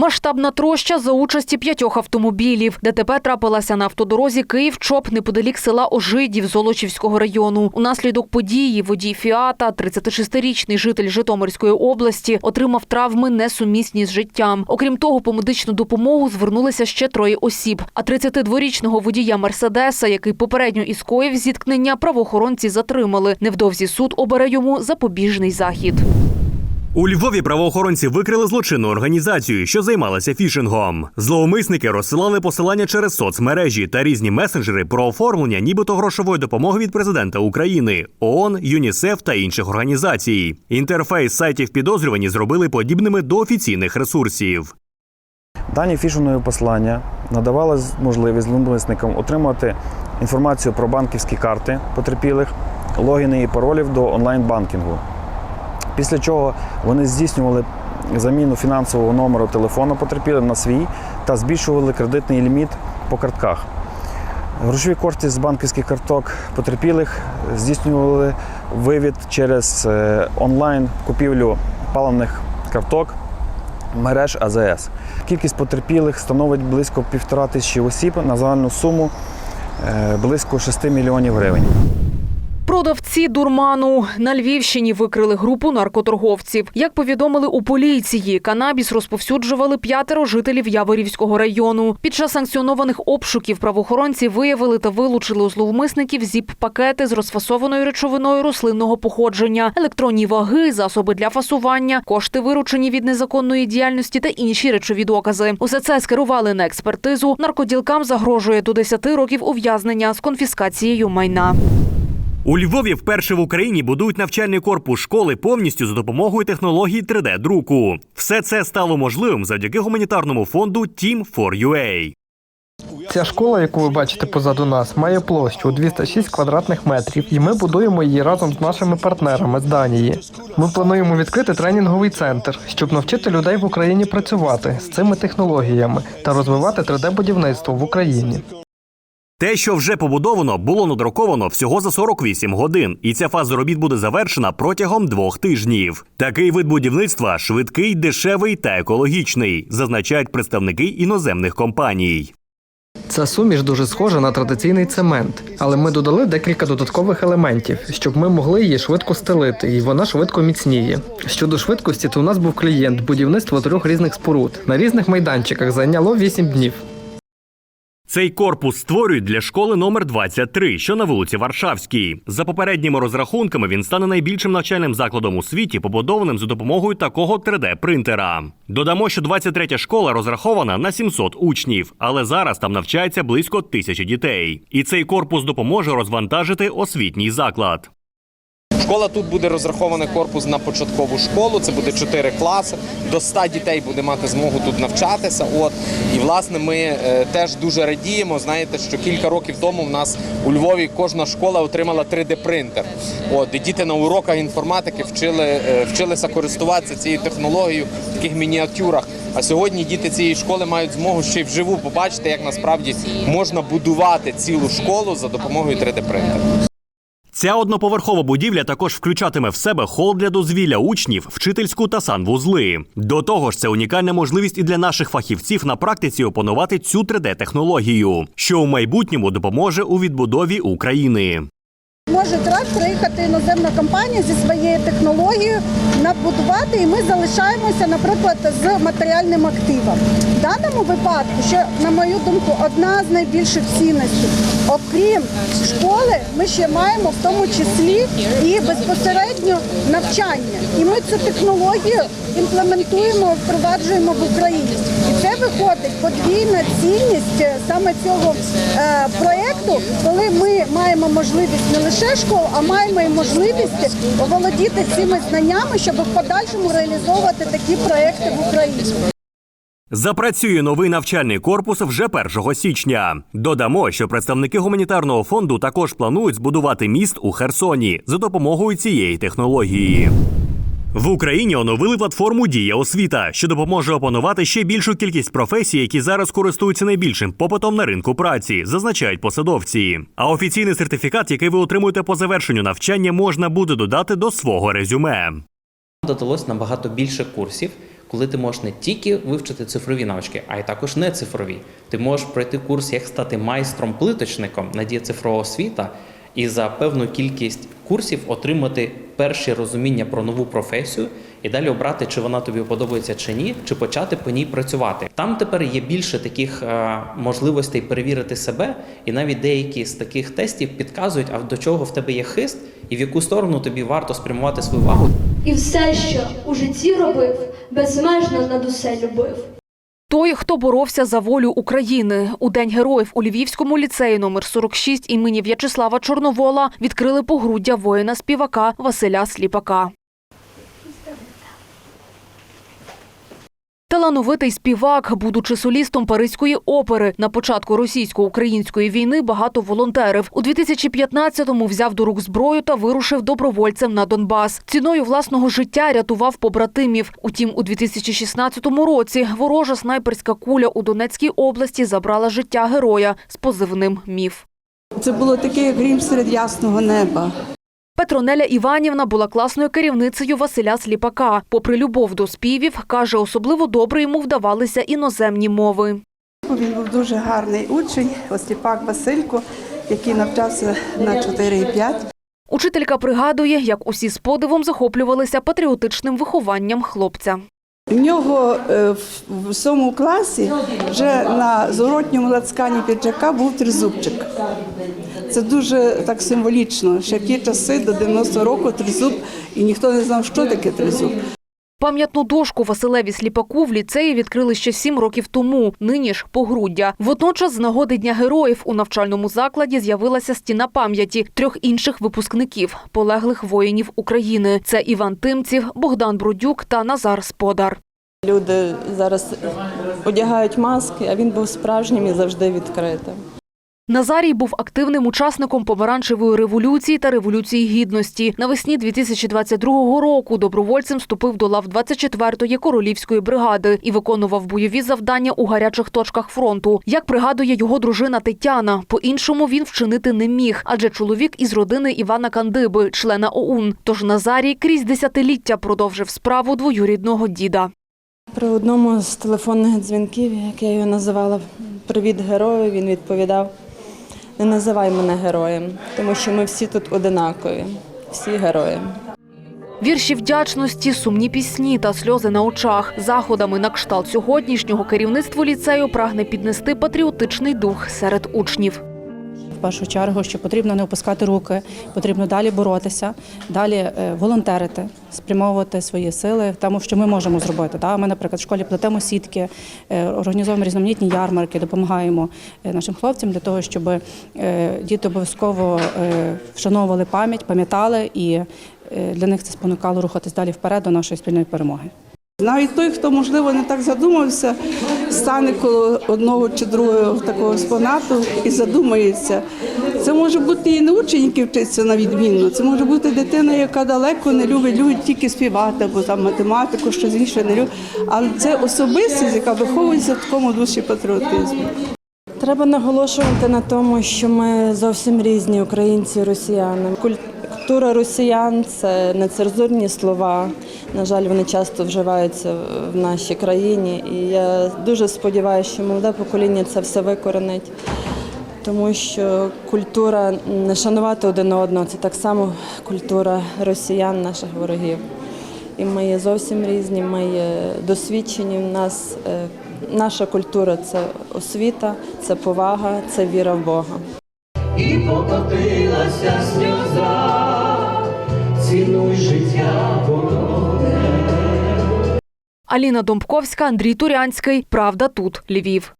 Масштабна троща за участі п'ятьох автомобілів. ДТП трапилася на автодорозі Київ-Чоп неподалік села Ожидів Золочівського району. Унаслідок події водій Фіата, 36-річний житель Житомирської області, отримав травми несумісні з життям. Окрім того, по медичну допомогу звернулися ще троє осіб. А 32-річного водія Мерседеса, який попередньо і скоїв зіткнення, правоохоронці затримали. Невдовзі суд обере йому запобіжний захід. У Львові правоохоронці викрили злочинну організацію, що займалася фішингом. Зловмисники розсилали посилання через соцмережі та різні месенджери про оформлення, нібито грошової допомоги від президента України, ООН, ЮНІСЕФ та інших організацій. Інтерфейс сайтів підозрювані зробили подібними до офіційних ресурсів. Дані фішингові послання надавали можливість зловмисникам отримати інформацію про банківські карти потерпілих, логіни і паролів до онлайн-банкінгу. Після чого вони здійснювали заміну фінансового номеру телефону потерпілих на свій та збільшували кредитний ліміт по картках. Грошові кошти з банківських карток потерпілих здійснювали вивід через е, онлайн купівлю паливних карток мереж АЗС. Кількість потерпілих становить близько півтора тисячі осіб на загальну суму е, близько 6 мільйонів гривень. Продавці дурману на Львівщині викрили групу наркоторговців. Як повідомили у поліції, канабіс розповсюджували п'ятеро жителів Яворівського району. Під час санкціонованих обшуків правоохоронці виявили та вилучили у зловмисників зіп-пакети з розфасованою речовиною рослинного походження, електронні ваги, засоби для фасування, кошти виручені від незаконної діяльності та інші речові докази. Усе це скерували на експертизу. Наркоділкам загрожує до 10 років ув'язнення з конфіскацією майна. У Львові вперше в Україні будують навчальний корпус школи повністю за допомогою технологій 3D-друку. Все це стало можливим завдяки гуманітарному фонду Team for UA. Ця школа, яку ви бачите позаду нас, має площу у 206 квадратних метрів, і ми будуємо її разом з нашими партнерами з Данії. Ми плануємо відкрити тренінговий центр, щоб навчити людей в Україні працювати з цими технологіями та розвивати 3D-будівництво в Україні. Те, що вже побудовано, було надруковано всього за 48 годин, і ця фаза робіт буде завершена протягом двох тижнів. Такий вид будівництва швидкий, дешевий та екологічний, зазначають представники іноземних компаній. Ця суміш дуже схожа на традиційний цемент, але ми додали декілька додаткових елементів, щоб ми могли її швидко стелити, і вона швидко міцніє. Щодо швидкості, то у нас був клієнт будівництво трьох різних споруд на різних майданчиках зайняло 8 днів. Цей корпус створюють для школи номер 23, що на вулиці Варшавській. За попередніми розрахунками він стане найбільшим навчальним закладом у світі, побудованим за допомогою такого 3D-принтера. Додамо, що 23-я школа розрахована на 700 учнів, але зараз там навчається близько тисячі дітей. І цей корпус допоможе розвантажити освітній заклад. Школа тут буде розрахований корпус на початкову школу. Це буде 4 класи. До 100 дітей буде мати змогу тут навчатися. От і власне ми е, теж дуже радіємо. Знаєте, що кілька років тому в нас у Львові кожна школа отримала 3D-принтер. От і діти на уроках інформатики вчили, е, вчилися користуватися цією технологією в таких мініатюрах. А сьогодні діти цієї школи мають змогу ще й вживу побачити, як насправді можна будувати цілу школу за допомогою 3D-принтера. Ця одноповерхова будівля також включатиме в себе хол для дозвілля учнів, вчительську та санвузли. До того ж, це унікальна можливість і для наших фахівців на практиці опанувати цю 3D-технологію, що у майбутньому допоможе у відбудові України. Може раз приїхати іноземна компанія зі своєю технологією набудувати, і ми залишаємося, наприклад, з матеріальним активом. В даному випадку, що, на мою думку, одна з найбільших цінностей, окрім школи, ми ще маємо в тому числі і безпосередньо навчання. І ми цю технологію імплементуємо, впроваджуємо в Україні. І це виходить подвійна цінність е, саме цього е, проєкту, маємо можливість не лише школ, а маємо і можливість оволодіти цими знаннями, щоб в подальшому реалізовувати такі проекти в Україні. Запрацює новий навчальний корпус вже 1 січня. Додамо, що представники гуманітарного фонду також планують збудувати міст у Херсоні за допомогою цієї технології. В Україні оновили платформу Дія освіта, що допоможе опанувати ще більшу кількість професій, які зараз користуються найбільшим попитом на ринку праці, зазначають посадовці. А офіційний сертифікат, який ви отримуєте по завершенню навчання, можна буде додати до свого резюме. Додалось набагато більше курсів, коли ти можеш не тільки вивчити цифрові навички, а й також не цифрові. Ти можеш пройти курс, як стати майстром-плиточником Надія цифрова освіта, і за певну кількість курсів отримати перші розуміння про нову професію і далі обрати, чи вона тобі подобається чи ні, чи почати по ній працювати. Там тепер є більше таких е, можливостей перевірити себе, і навіть деякі з таких тестів підказують, а до чого в тебе є хист, і в яку сторону тобі варто спрямувати свою увагу. І все, що у житті робив, безмежно над усе любив. Той, хто боровся за волю України у День героїв у Львівському ліцеї номер 46 імені В'ячеслава Чорновола відкрили погруддя воїна співака Василя Сліпака. Талановитий співак, будучи солістом Паризької опери, на початку російсько-української війни багато волонтерив. У 2015-му взяв до рук зброю та вирушив добровольцем на Донбас. Ціною власного життя рятував побратимів. Утім, у 2016 році ворожа снайперська куля у Донецькій області забрала життя героя з позивним міф. Це було таке, як грім серед ясного неба. Петронеля Іванівна була класною керівницею Василя Сліпака. Попри любов до співів, каже, особливо добре йому вдавалися іноземні мови. Він був дуже гарний учень, Осліпак Василько, який навчався на 4,5. Учителька пригадує, як усі з подивом захоплювалися патріотичним вихованням хлопця. У нього е, в- в сьомому класі вже на зворотньому лацкані піджака був тризубчик. Це дуже так символічно. Ще в ті часи до 90 року тризуб, і ніхто не знав, що таке тризуб. Пам'ятну дошку Василеві Сліпаку в ліцеї відкрили ще сім років тому. Нині ж погруддя. Водночас, з нагоди Дня героїв у навчальному закладі з'явилася стіна пам'яті трьох інших випускників полеглих воїнів України. Це Іван Тимців, Богдан Бродюк та Назар Сподар. Люди зараз одягають маски, а він був справжнім і завжди відкритим. Назарій був активним учасником помаранчевої революції та революції гідності. Навесні 2022 року добровольцем вступив до лав 24-ї королівської бригади і виконував бойові завдання у гарячих точках фронту. Як пригадує його дружина Тетяна, по-іншому він вчинити не міг, адже чоловік із родини Івана Кандиби, члена ОУН. Тож Назарій крізь десятиліття продовжив справу двоюрідного діда. При одному з телефонних дзвінків, як я його називала Привіт герою, він відповідав: Не називай мене героєм, тому що ми всі тут одинакові, всі герої. Вірші вдячності, сумні пісні та сльози на очах. Заходами на кшталт сьогоднішнього керівництво ліцею прагне піднести патріотичний дух серед учнів. Першу чергу, що потрібно не опускати руки, потрібно далі боротися, далі е, волонтерити, спрямовувати свої сили, тому що ми можемо зробити. Да? Ми, наприклад, в школі плетемо сітки, е, організовуємо різноманітні ярмарки, допомагаємо е, нашим хлопцям для того, щоб діти обов'язково вшановували пам'ять, пам'ятали і для них це спонукало рухатись далі вперед до нашої спільної перемоги. Навіть той, хто, можливо, не так задумався, стане коло одного чи другого такого експонату і задумається. Це може бути і не учень, який вчиться на відмінно. Це може бути дитина, яка далеко не любить, любить тільки співати або там математику, щось інше не любить. Але це особистість, яка виховується в такому душі патріотизму. Треба наголошувати на тому, що ми зовсім різні українці і росіяни. Культура росіян це нецензурні слова. На жаль, вони часто вживаються в нашій країні. І я дуже сподіваюся, що молоде покоління це все викоренить. Тому що культура не шанувати один одного це так само культура росіян, наших ворогів. І ми є зовсім різні, ми є досвідчені. В нас е, наша культура це освіта, це повага, це віра в Бога. І покотилася сльоза, цінуй життя вороне. Аліна Домбковська, Андрій Турянський. Правда тут. Львів.